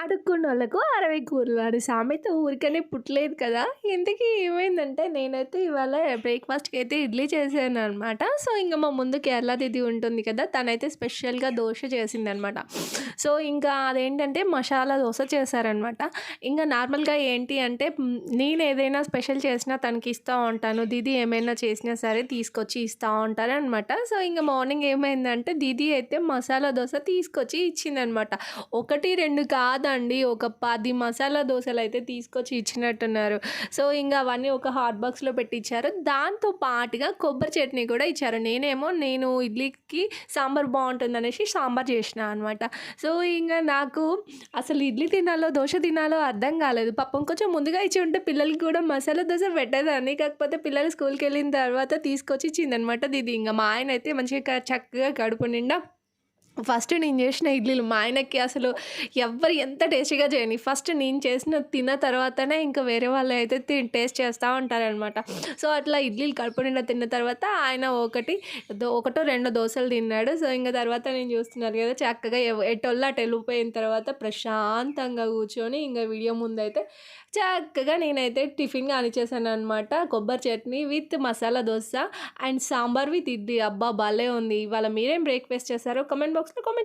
అడుక్కున్న వాళ్ళకు అరవై కూరలు. అని సామెత ఊరికనే పుట్టలేదు కదా. ఇంతకీ ఏమైందంటే నేనైతే ఇవాళ బ్రేక్ఫాస్ట్కి అయితే ఇడ్లీ చేశాను అనమాట సో ఇంకా మా ముందు కేరళ దిది ఉంటుంది కదా తనైతే స్పెషల్గా దోశ చేసిందనమాట సో ఇంకా అదేంటంటే మసాలా దోశ చేశారనమాట ఇంకా నార్మల్గా ఏంటి అంటే నేను ఏదైనా స్పెషల్ చేసినా తనకి ఇస్తూ ఉంటాను. దీది ఏమైనా చేసినా సరే తీసుకొచ్చి ఇస్తూ ఉంటారు అనమాట సో ఇంకా మార్నింగ్ ఏమైందంటే దీది అయితే మసాలా దోశ తీసుకొచ్చి ఇచ్చిందనమాట ఒకటి రెండు కాదు అండి ఒక పది మసాలా దోశలు అయితే తీసుకొచ్చి ఇచ్చినట్టున్నారు. సో ఇంకా అవన్నీ ఒక హాట్ బాక్స్లో పెట్టించారు దాంతో పాటుగా కొబ్బరి చట్నీ కూడా ఇచ్చారు. నేనేమో నేను ఇడ్లీకి సాంబార్ బాగుంటుంది అనేసి సాంబార్ చేసిన అనమాట సో ఇంకా నాకు అసలు ఇడ్లీ తినాలో దోశ తినాలో అర్థం కాలేదు. పాపం కొంచెం ముందుగా ఇచ్చి ఉంటే పిల్లలకి కూడా మసాలా దోశ పెట్టేదాన్ని. కాకపోతే పిల్లలు స్కూల్కి వెళ్ళిన తర్వాత తీసుకొచ్చి ఇచ్చిందనమాట దీది ఇంకా మా ఆయన అయితే మంచిగా చక్కగా కడుపు నిండా ఫస్ట్ నేను చేసిన ఇడ్లీలు మా ఆయనకి అసలు ఎవ్వరు ఎంత టేస్టీగా చేయని. ఫస్ట్ నేను చేసిన తిన్న తర్వాతనే ఇంకా వేరే వాళ్ళు అయితే తి- టేస్ట్ చేస్తూ ఉంటారనమాట సో అట్లా ఇడ్లీలు కడుపు నిండా తిన్న తర్వాత ఆయన ఒకటి ఒకటో రెండో దోశలు తిన్నాడు. సో ఇంకా తర్వాత నేను చూస్తున్నాను కదా చక్కగా ఎవ- అటు వెళ్ళిపోయిన తర్వాత ప్రశాంతంగా కూర్చొని ఇంకా వీడియో ముందైతే చక్కగా నేనైతే టిఫిన్ కానిచ్చేసాను అనమాట కొబ్బరి chutney with masala dosa and sambar with idli. అబ్బా భలే ఉంది. ఇవాళ మీరేం బ్రేక్ఫాస్ట్ చేశారో కమెంట్ బాక్స్లో కామెంట్